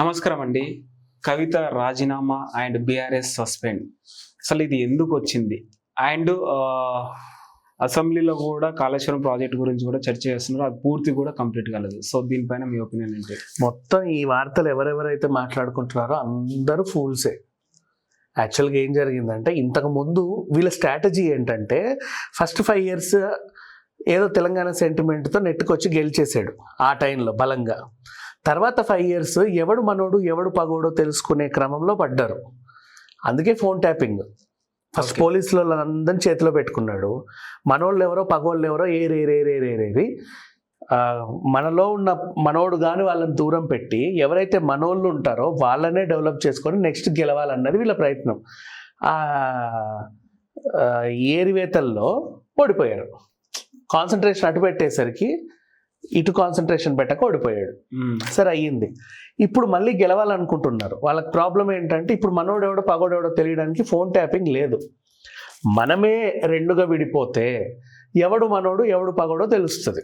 నమస్కారం అండి కవిత రాజీనామా అండ్ బీఆర్ఎస్ సస్పెండ్. అసలు ఇది ఎందుకు వచ్చింది? అండ్ అసెంబ్లీలో కూడా కాళేశ్వరం ప్రాజెక్ట్ గురించి కూడా చర్చ చేస్తున్నారు. అది పూర్తి కూడా కంప్లీట్ కాలేదు సో దీనిపైన మీ ఒపీనియన్ ఏంటి? మొత్తం ఈ వార్తలు ఎవరెవరైతే మాట్లాడుకుంటున్నారో అందరూ ఫూల్సే. యాక్చువల్గా ఏం జరిగిందంటే ఇంతకు ముందు వీళ్ళ స్ట్రాటజీ ఏంటంటే ఫస్ట్ ఫైవ్ ఇయర్స్ ఏదో తెలంగాణ సెంటిమెంట్తో నెట్టుకొచ్చి గెలిచేసాడు. ఆ టైంలో బలంగా. తర్వాత ఫైవ్ ఇయర్స్ ఎవడు మనోడు ఎవడు పగోడో తెలుసుకునే క్రమంలో పడ్డారు. అందుకే ఫోన్ ట్యాపింగ్ ఫస్ట్. పోలీసులు అందరిని చేతిలో పెట్టుకున్నాడు. మనోళ్ళు ఎవరో పగోళ్ళు ఎవరో ఏ రే రే రే రే మనలో ఉన్న మనోడు కానీ వాళ్ళని దూరం పెట్టి ఎవరైతే మనోళ్ళు ఉంటారో వాళ్ళనే డెవలప్ చేసుకొని నెక్స్ట్ గెలవాలన్నది వీళ్ళ ప్రయత్నం. ఏరివేతల్లో ఓడిపోయారు. కాన్సన్ట్రేషన్ అటు పెట్టేసరికి ఇటు కాన్సన్ట్రేషన్ పెట్టక ఓడిపోయాడు. సరే అయ్యింది. ఇప్పుడు మళ్ళీ గెలవాలనుకుంటున్నారు. వాళ్ళకి ప్రాబ్లం ఏంటంటే ఇప్పుడు మనోడెవడో పగోడెవడో తెలియడానికి ఫోన్ ట్యాపింగ్ లేదు. మనమే రెండుగా విడిపోతే ఎవడు మనోడు ఎవడు పగోడో తెలుస్తుంది.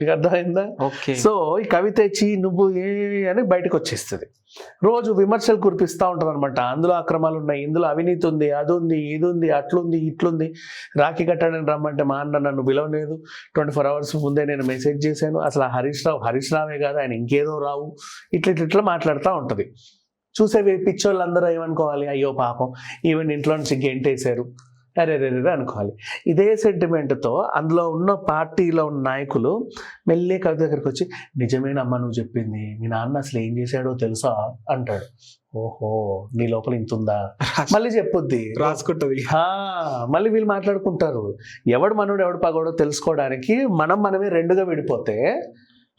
మీకు అర్థమైందా? ఓకే. సో ఈ కవిత ఇచ్చి నువ్వు ఏ అని బయటకు వచ్చేస్తుంది. రోజు విమర్శలు కురిపిస్తూ ఉంటారు అనమాట అందులో అక్రమాలు ఉన్నాయి ఇందులో అవినీతి ఉంది అది ఉంది ఇది ఉంది అట్లుంది ఇట్లుంది. రాఖీ కట్టడానికి రమ్మంటే మా అన్న నన్ను పిలవలేదు. ట్వంటీ ఫోర్ అవర్స్ ముందే నేను మెసేజ్ చేశాను. అసలు హరీష్ రావు హరీష్ రావే కాదు ఆయన ఇంకేదో రావు. ఇట్లా ఇట్లా మాట్లాడుతూ ఉంటుంది. చూసే పిచ్చోళ్ళందరూ ఏమనుకోవాలి? అయ్యో పాపం. ఈవెన్ ఇంట్లో నుంచి గెంటేశారు. అరే అనుకోవాలి. ఇదే సెంటిమెంట్తో అందులో ఉన్న పార్టీలో ఉన్న నాయకులు మెల్లే కవిత దగ్గరికి వచ్చి నిజమేనమ్మా నువ్వు చెప్పింది. మీ నాన్న అసలు ఏం చేశాడో తెలుసా? అంటాడు. ఓహో నీ లోపల ఇంత ఉందా? మళ్ళీ చెప్పుద్ది. రాసుకుంటది. ఆ, మళ్ళీ వీళ్ళు మాట్లాడుకుంటారు. ఎవడు మనోడు ఎవడు పగోడో తెలుసుకోవడానికి మనం మనమే రెండుగా విడిపోతే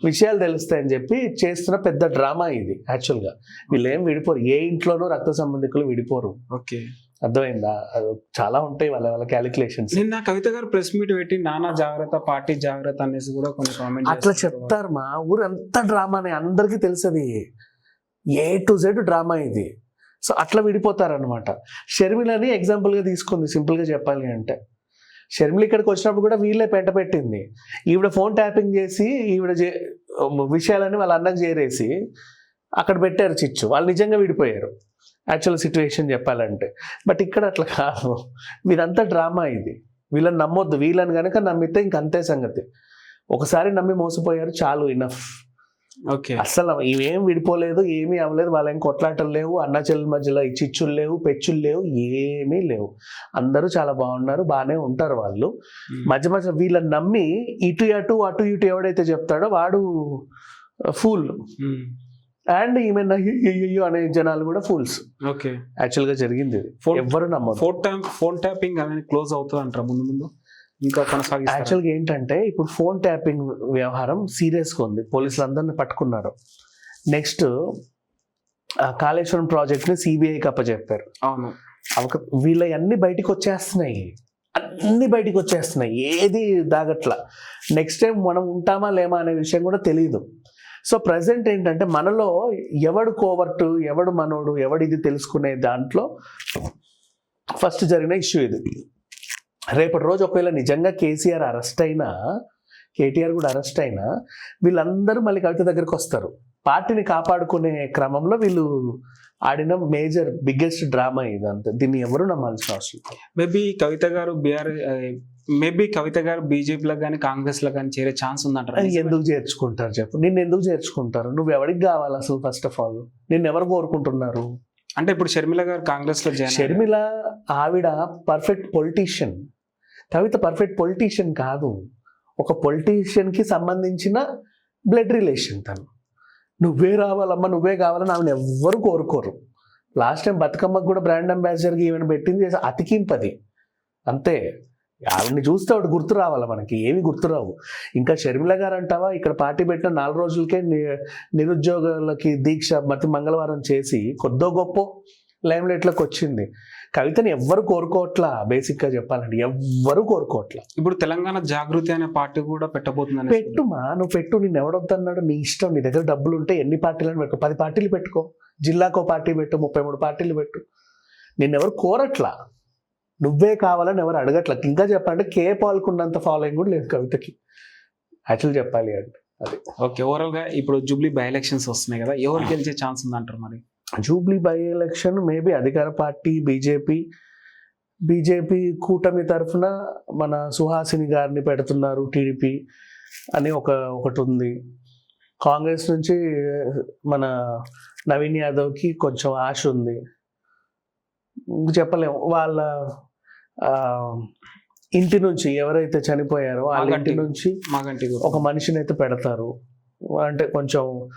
విషయాలు తెలుస్తాయని చెప్పి చేస్తున్న పెద్ద డ్రామా ఇది యాక్చువల్గా. వీళ్ళు ఏం విడిపోరు. ఏ ఇంట్లోనూ రక్త సంబంధికులు విడిపోరు. ఓకే. అర్థమైందా? చాలా ఉంటాయి వాళ్ళ వాళ్ళ క్యాలిక్యులేషన్స్ నిన్న కవిత గారు ప్రెస్ మీట్ పెట్టి నానా జాగ్రత్త పార్టీ జాగ్రత్త అనేసి కూడా కొన్ని కామెంట్ అట్లా చెప్తారు మా ఊరు అంతా డ్రామానే అందరికీ తెలుసది. ఏ టు జెడ్ డ్రామా ఇది. సో అట్లా విడిపోతారనమాట షర్మిలని ఎగ్జాంపుల్గా తీసుకుంది సింపుల్గా చెప్పాలి అంటే. షర్మిల ఇక్కడికి వచ్చినప్పుడు కూడా వీళ్ళే పెంట పెట్టింది. ఈవిడ ఫోన్ ట్యాపింగ్ చేసి ఈవిడ విషయాలని వాళ్ళ అన్నకు చేరేసి అక్కడ పెట్టారు చిచ్చు. వాళ్ళు నిజంగా విడిపోయారు. యాక్చువల్ సిచ్యువేషన్ చెప్పాలంటే. బట్ ఇక్కడ అట్లా కాదు. ఇదంతా డ్రామా ఇది. వీళ్ళని నమ్మొద్దు. వీళ్ళని కనుక నమ్మితే ఇంక అంతే సంగతి. ఒకసారి నమ్మి మోసపోయారు చాలు ఇనఫ్ ఓకే. అసలు ఇవేం విడిపోలేదు ఏమీ అవ్వలేదు. వాళ్ళ ఏం కొట్లాటలు లేవు అన్న చెల్లెల మధ్యలో ఈ చిచ్చులు లేవు పెచ్చులు లేవు ఏమీ లేవు. అందరూ చాలా బాగున్నారు బాగానే ఉంటారు వాళ్ళు. మధ్య మధ్య వీళ్ళని నమ్మి ఇటు అటు అటు ఇటు ఎవడైతే చెప్తాడో వాడు ఫూల్ అండ్ ఈమె అయ్యో అనే జనాలు కూడా ఫూల్స్ ఓకే యాక్చువల్గా జరిగింది ఇది. Phone- ఎవ్వరు నమ్మరు. ఫోన్ ట్యాప్ ఫోన్ ట్యాపింగ్ అనేది క్లోజ్ అవుతుంది అంటారా ముందు ముందు? ఇంకా కొనసాగిస్తారు? యాక్చువల్గా ఏంటంటే ఇప్పుడు ఫోన్ ట్యాపింగ్ వ్యవహారం సీరియస్గా ఉంది. పోలీసులు అందరిని పట్టుకున్నారు. నెక్స్ట్ కాళేశ్వరం ప్రాజెక్ట్ని సిబిఐకి అప్పచెప్పారు అవును. అవక వీళ్ళ అన్ని బయటికి వచ్చేస్తున్నాయి. అన్ని బయటికి వచ్చేస్తున్నాయి. ఏది దాగట్ల. నెక్స్ట్ టైం మనం ఉంటామా లేమా అనే విషయం కూడా తెలియదు సో ప్రజెంట్ ఏంటంటే మనలో ఎవడు కోవర్టు ఎవడు మనోడు ఎవడిది తెలుసుకునే దాంట్లో ఫస్ట్ జరిగిన ఇష్యూ ఇది. రేపటి రోజు ఒకవేళ నిజంగా కేసీఆర్ అరెస్ట్ అయినా కేటీఆర్ కూడా అరెస్ట్ అయినా వీళ్ళందరూ మళ్ళీ కవిత దగ్గరికి వస్తారు. పార్టీని కాపాడుకునే క్రమంలో వీళ్ళు ఆడిన మేజర్ బిగ్గెస్ట్ డ్రామా ఇదంతా దీన్ని ఎవరు నమ్మాల్సిన అవసరం మేబీ కవిత గారు బీఆర్ మేబీ కవిత గారు బీజేపీలో కానీ కాంగ్రెస్లో కానీ చేరే ఛాన్స్ ఉందంటారా? ఎందుకు చేర్చుకుంటారు చెప్పు? నిన్ను ఎందుకు చేర్చుకుంటారు? నువ్వు ఎవరికి కావాలి అసలు ఫస్ట్ ఆఫ్ ఆల్ నిన్ను ఎవరు కోరుకుంటున్నారు? అంటే ఇప్పుడు షర్మిల గారు కాంగ్రెస్లో. షర్మిల ఆవిడ perfect politician Kavitha perfect politician కాదు. ఒక పొలిటీషియన్కి సంబంధించిన బ్లడ్ రిలేషన్ తను. నువ్వే రావాలమ్మా నువ్వే కావాలని ఆమెను ఎవ్వరు కోరుకోరు. లాస్ట్ టైం బతుకమ్మకు కూడా బ్రాండ్ అంబాసిడర్కి ఈవెన్ పెట్టింది అతికింపది. అంతే. ఆవిడని చూస్తే ఆవిడ గుర్తు రావాలి మనకి? ఏమి గుర్తురావు ఇంకా షర్మిల గారు అంటావా? ఇక్కడ పార్టీ పెట్టిన నాలుగు రోజులకే నిరుద్యోగులకి దీక్ష ప్రతి మంగళవారం చేసి కొద్దో గొప్ప లైమ్ లైట్లోకి వచ్చింది. కవితని ఎవ్వరు కోరుకోవట్లా? బేసిక్గా చెప్పాలంటే ఎవ్వరు కోరుకోవట్లా? ఇప్పుడు తెలంగాణ జాగృతి అనే పార్టీ కూడా పెట్టబోతుందని పెట్టుమా? నువ్వు పెట్టు నేను ఎవడొద్దన్నాడు? నీ ఇష్టం నీ దగ్గర డబ్బులు ఉంటే ఎన్ని పార్టీలను పెట్టుకో? పది పార్టీలు పెట్టుకో. జిల్లాకో పార్టీ పెట్టు ముప్పై మూడు పార్టీలు పెట్టు. నిన్నెవరు కోరట్లా? నువ్వే కావాలని ఎవరు అడగట్లా ఇంకా చెప్పాలంటే కే పాల్కున్నంత ఫాలోయింగ్ కూడా లేదు కవితకి. యాక్చువల్ చెప్పాలి అంటే అది. ఓకే ఓవరాల్గా ఇప్పుడు జూబ్లీ బై ఎలక్షన్స్ వస్తున్నాయి కదా ఎవరు గెలిచే ఛాన్స్ ఉందంటారు మరి? జూబ్లీ బై ఎలక్షన్ మేబీ అధికార పార్టీ బీజేపీ బీజేపీ కూటమి తరఫున మన సుహాసిని గారిని పెడుతున్నారు టీడీపీ అని ఒక ఒకటి ఉంది. కాంగ్రెస్ నుంచి మన నవీన్ యాదవ్కి కొంచెం ఆశ ఉంది. చెప్పలేము వాళ్ళ ఇంటి నుంచి ఎవరైతే చనిపోయారో వాళ్ళ ఇంటి. నుంచి. ఒక మనిషిని అయితే పెడతారు. అంటే కొంచెం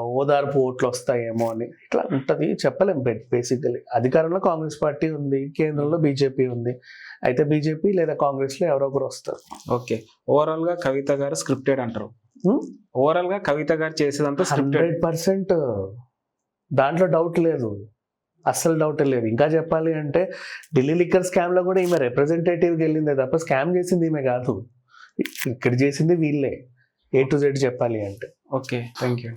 ఓదార్పు ఓట్లు వస్తాయేమో అని. ఇట్లా ఉంటది చెప్పలేం బేసికలీ అధికారంలో కాంగ్రెస్ పార్టీ ఉంది కేంద్రంలో బీజేపీ ఉంది. అయితే బీజేపీ లేదా కాంగ్రెస్లో ఎవరో ఒకరు వస్తారు. ఓకే. ఓవరాల్గా కవిత గారు స్క్రిప్టెడ్ అంటారు. Hmm? ఓవరాల్గా కవిత గారు చేసేదంతా స్క్రిప్టెడ్ హండ్రెడ్ పర్సెంట్ దాంట్లో డౌట్ లేదు. అస్సలు డౌట్ లేదు. ఇంకా చెప్పాలి అంటే ఢిల్లీ లిక్కర్ స్కామ్లో కూడా ఈమె రిప్రజెంటేటివ్కి వెళ్ళిందే తప్ప స్కామ్ చేసింది ఈమె కాదు. ఇక్కడ చేసింది వీళ్ళే. ఏ టు జెడ్ చెప్పాలి అంటే. ఓకే. Thank you